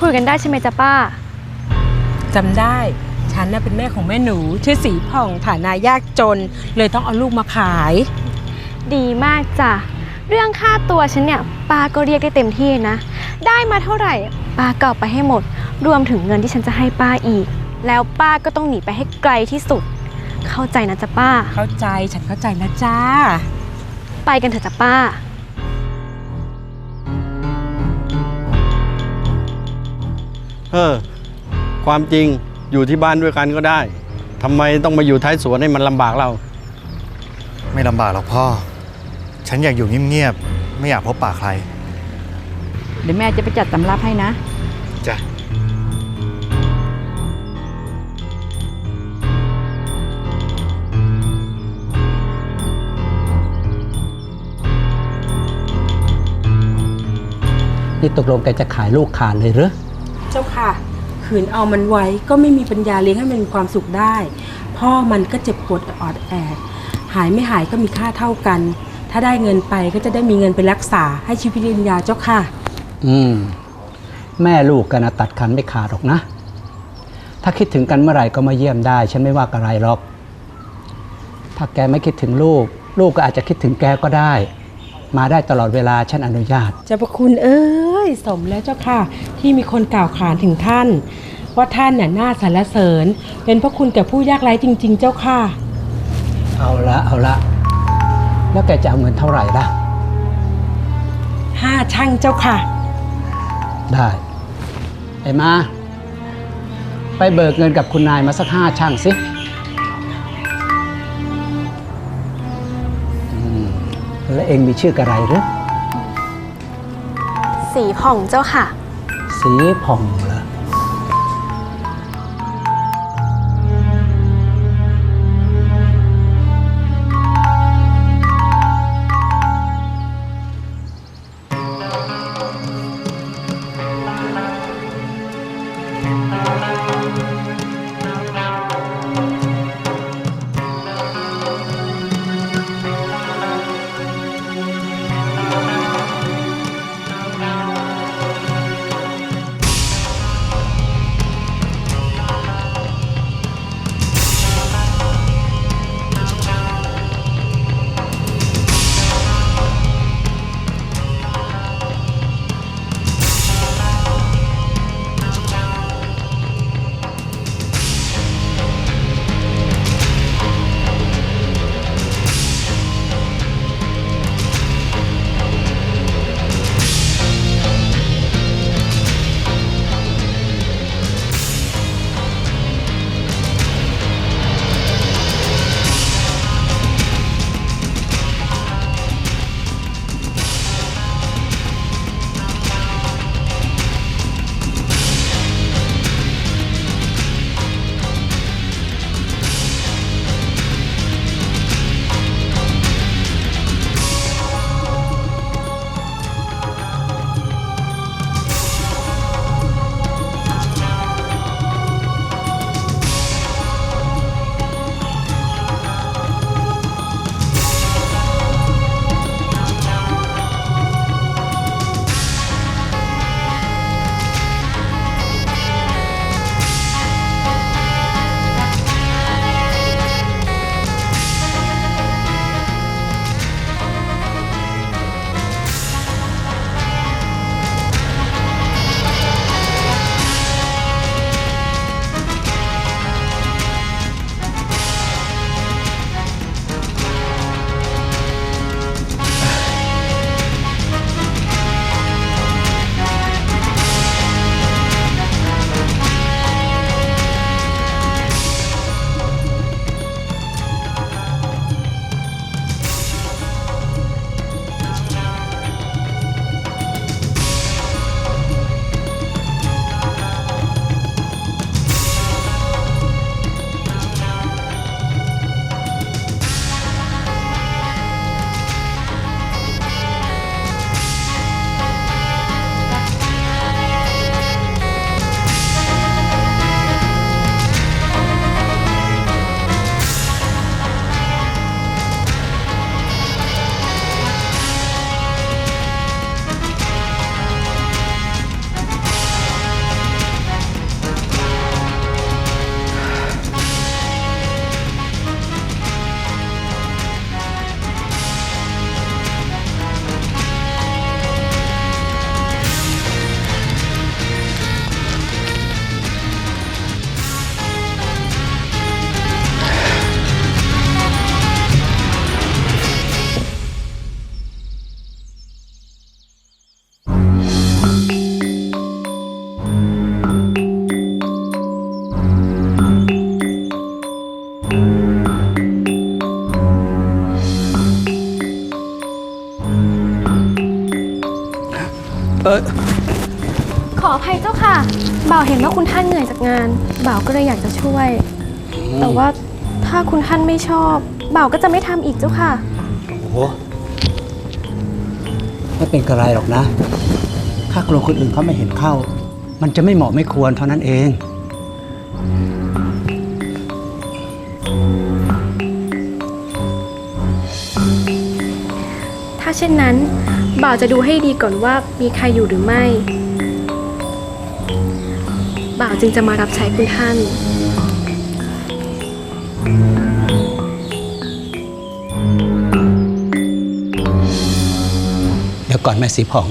คุยกันได้ใช่ไหมจ๊ะป้า จำได้ฉันน่ะเป็นแม่ของแม่หนู ชื่อสีผ่องฐานะยากจน เลยต้องเอาลูกมาขาย ดีมากจ้ะ เรื่องค่าตัวฉันเนี่ยป้าก็เรียกได้เต็มที่นะ ได้มาเท่าไหร่ป้าก็เอาไปให้หมด รวมถึงเงินที่ฉันจะให้ป้าอีก แล้วป้าก็ต้องหนีไปให้ไกลที่สุด เข้าใจนะจ๊ะป้า เข้าใจฉันเข้าใจนะจ้า ไปกันเถอะจ้ะป้า ออ ความจริงอยู่ที่บ้านด้วยกันก็ได้ทำไมต้องมาอยู่ท้ายสวนให้มันลำบากเรา ไม่ลำบากหรอกพ่อ ฉันอยากอยู่เงียบๆ ไม่อยากพบปะใคร เดี๋ยวแม่จะไปจัดตำรับให้นะ จ้ะ นี่ตกลงแกจะขายลูกขาดเลยหรือเจ้าค่ะ ขืนเอามันไว้ก็ไม่มีปัญญาเลี้ยงให้มันมีความสุขได้ พ่อมันก็เจ็บปวดออดแอด หายไม่หายก็มีค่าเท่ากัน ถ้าได้เงินไปก็จะได้มีเงินไปรักษาให้ชีวิตยืนยาวเจ้าค่ะ อืม แม่ลูกกันนะตัดขันไม่ขาดหรอกนะ ถ้าคิดถึงกันเมื่อไหร่ก็มาเยี่ยมได้ ฉันไม่ว่าอะไรหรอก ถ้าแกไม่คิดถึงลูก ลูกก็อาจจะคิดถึงแกก็ได้มาได้ตลอดเวลาฉันอนุญาต เจ้าพระคุณเอ้ย สมแล้วเจ้าค่ะ ที่มีคนกล่าวขานถึงท่าน ว่าท่านน่ะน่าสรรเสริญ เป็นพระคุณแก่ผู้ยากไร้จริง ๆ เจ้าค่ะ เอาละเอาละ แล้วแกจะเอาเงินเท่าไหร่ล่ะ ห้าช่างเจ้าค่ะ ได้ไอ้มา ไปเบิกเงินกับคุณนายมาสักห้าช่างสิอืมแล้วเองมีชื่อกระไรหรือ สีผ่องเจ้าค่ะ สีผ่องเล ออภัยเจ้าค่ะ บ่าวเห็นว่าคุณท่านเหนื่อยจากงาน บ่าวก็เลยอยากจะช่วย แต่ว่าถ้าคุณท่านไม่ชอบ บ่าวก็จะไม่ทำอีกเจ้าค่ะ โอ้โหไม่เป็นกระไรหรอกนะ ถ้ากลัวคนอื่นเขาไม่เห็นเข้า มันจะไม่เหมาะไม่ควรเท่านั้นเอง ถ้าเช่นนั้น บ่าวจะดูให้ดีก่อนว่ามีใครอยู่หรือไม่ บ่าวจึงจะมารับใช้คุณท่าน เดี๋ยวก่อนแม่สีผ่อง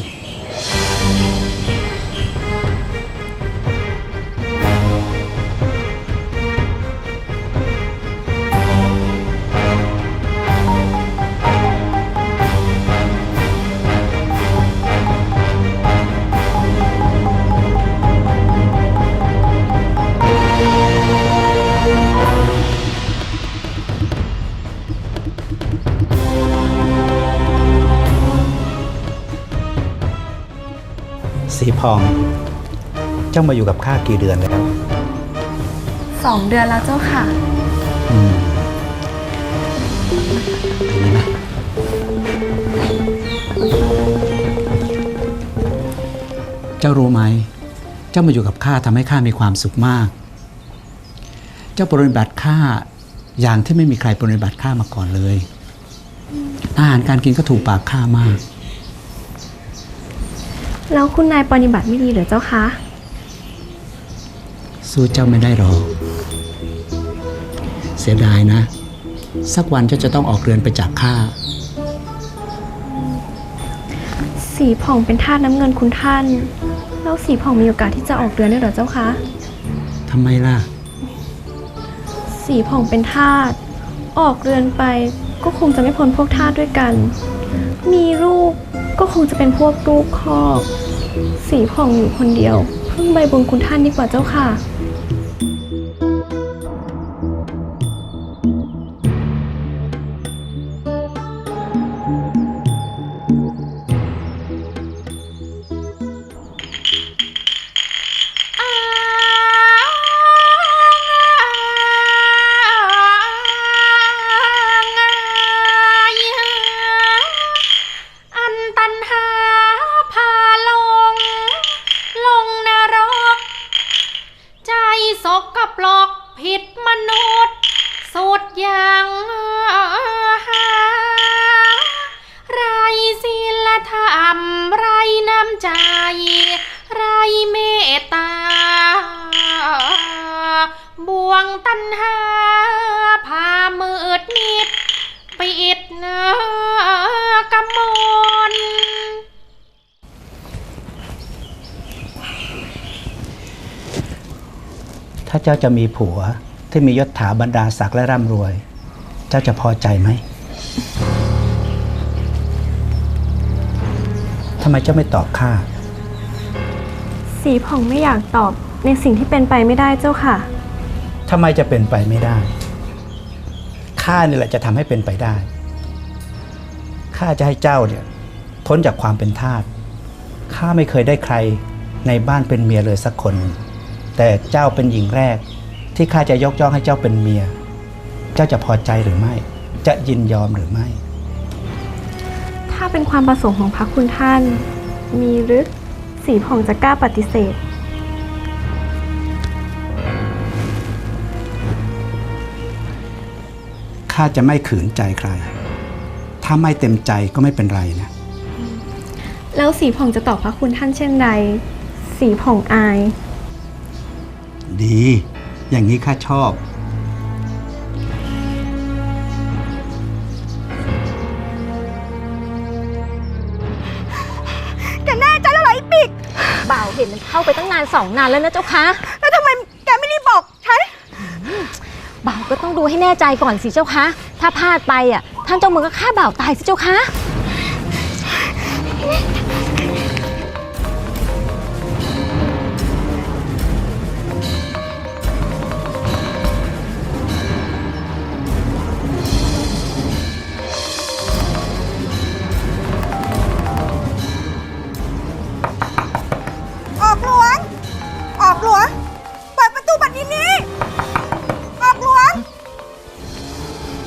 อง เจ้ามาอยู่กับข้ากี่เดือนแล้ว สองเดือนแล้วเจ้าค่ะ อืมดีนะ เจ้ารู้ไหม เจ้ามาอยู่กับข้าทำให้ข้ามีความสุขมาก เจ้าปฏิบัติข้าอย่างที่ไม่มีใครปฏิบัติข้ามาก่อนเลย อาหารการกินก็ถูกปากข้ามาก แล้วคุณนายปฏิบัติไม่ดีเหรือเจ้าคะ สู้เจ้าไม่ได้หรอก เสียดายนะ สักวันเจ้าจะต้องออกเรือนไปจากข้า สีผ่องเป็นทาสน้ำเงินคุณท่าน แล้วสีผ่องมีโอกาสที่จะออกเรือนได้เหรอเจ้าคะ ทำไมล่ะ สีผ่องเป็นทาสออกเรือนไปก็คงจะไม่พ้นพวกทาสด้วยกัน มีลูกก็คงจะเป็นพวกลูกคอก สีผ่องอยู่คนเดียว พึ่งใบบุญคุณท่านดีกว่าเจ้าค่ะ ไรเมตตา บ่วงตันหาพามืดมิดปิดเนอกำมลถ้าเจ้าจะมีผัวที่มียศถาบรรดาศักดิ์และร่ำรวย เจ้าจะพอใจไหมทำไมเจ้าไม่ตอบข้า สีผ่องไม่อยากตอบในสิ่งที่เป็นไปไม่ได้เจ้าค่ะ ทำไมจะเป็นไปไม่ได้ ข้านี่แหละจะทำให้เป็นไปได้ ข้าจะให้เจ้าเนี่ยพ้นจากความเป็นทาส ข้าไม่เคยได้ใครในบ้านเป็นเมียเลยสักคนหนึ่งแต่เจ้าเป็นหญิงแรก ที่ข้าจะยกย่องให้เจ้าเป็นเมีย เจ้าจะพอใจหรือไม่ จะยินยอมหรือไม่ ถ้าเป็นความประสงค์ของพระคุณท่าน มีหรือ สีผ่องจะกล้าปฏิเสธ ข้าจะไม่ขืนใจใคร ถ้าไม่เต็มใจก็ไม่เป็นไรนะ แล้วสีผ่องจะตอบพระคุณท่านเช่นใดสีผ่องอาย ดี อย่างนี้ข้าชอบ เห็นมันเข้าไปตั้งนานสองนานแล้วนะเจ้าคะแล้วทำไมแกไม่รีบบอกฉันบ่าวก็ต้องดูให้แน่ใจก่อนสิเจ้าคะ ถ้าพลาดไปอะท่านเจ้าเมืองก็ฆ่าบ่าวตายสิเจ้าคะ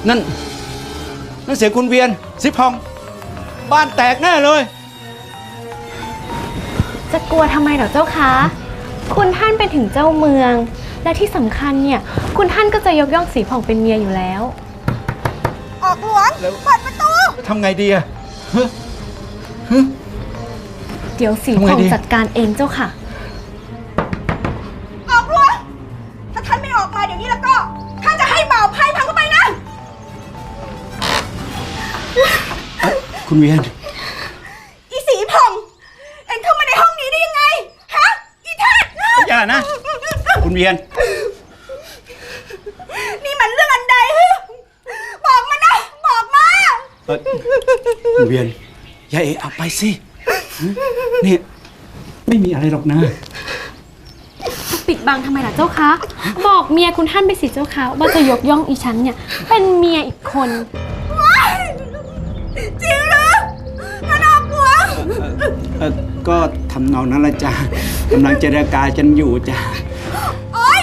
นั่น นั่นเสียงคุณเวียนสิพอง บ้านแตกแน่เลย จะกลัวทำไมเหรอเจ้าคะ คุณท่านเป็นถึงเจ้าเมือง และที่สำคัญเนี่ย คุณท่านก็จะยกย่องสีผ่องเป็นเมียอยู่แล้ว ออกหลวงเปิดประตู ทำไงดีอะเดี๋ยวสีทำไงผ่องดี จัดการเองเจ้าค่ะ ออกหลวงถ้าท่านไม่ออกมาเดี๋ยวนี้แล้วก็ คุณเวียน อีสีผ่องเอ็งเข้ามาในห้องนี้ได้ยังไง ฮะ อีเทศอย่านะ คุณเวียน นี่มันเรื่องอันใดฮึบอกมานะ บอกมา เอ่อคุณเวียนอย่าเอะเอาไปสิฮะนี่ไม่มีอะไรหรอกนะ ปิดบังทำไมล่ะเจ้าคะ บอกเมียคุณท่านไปสิเจ้าคะว่าจะยกย่องอีฉันเนี่ย เป็นเมียอีกคน ก็ทำนองนั้นละจ้ะกำลังเจรการกันอยู่จ้ะโอ๊ย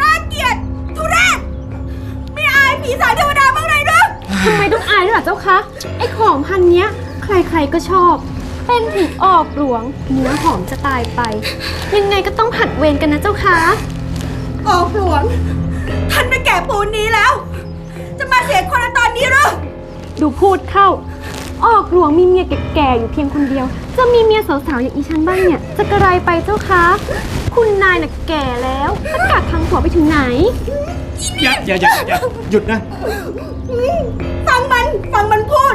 น่าเกลียดทุเรศไม่อายผีสางเทวดาบ้างเลยหรือทำไมต้องอายด้วยล่ะเจ้าคะ ไอ้ของพันเนี้ย ใครๆก็ชอบ เป็นถึงออกหลวง เนื้อหอมจะตายไป ยังไงก็ต้องผัดเวรกันนะเจ้าคะออกหลวง ท่านไม่แก่ปูนนี้แล้ว จะมาเสียคนในตอนนี้หรือดูพูดเข้า ออกหลวงมีเมียแก่ๆอยู่เพียงคนเดียว จะมีเมียสาวๆอย่างอีฉันบ้างเนี่ย จะกระไรไปเจ้าคะ คุณนายน่ะแก่แล้วจะกัดทางหัวไปถึงไหน อย่าอย่าอย่าอย่าหยุดนะ ฟังมันฟังมันพูด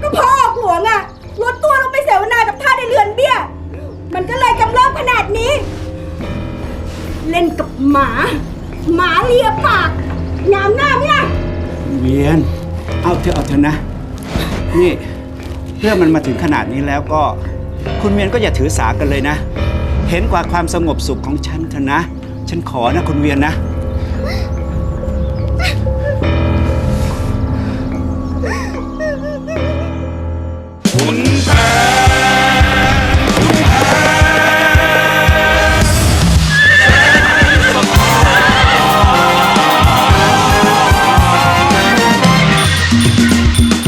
ก็พ่อออกหลวงอะลดตัวลงไปเสวนากับท่าในเรือนเบี้ย มันก็เลยกำเริบขนาดนี้ เล่นกับหมา หมาเลียปากงามหน้าไหมล่ะเวียน เอาเถอะเอาเถอะนะ นี่เรื่องมันมาถึงขนาดนี้แล้วก็ คุณเวียนก็อย่าถือสากันเลยนะ เห็นกว่าความสงบสุขของฉันเถอะนะ ฉันขอนะคุณเวียนนะ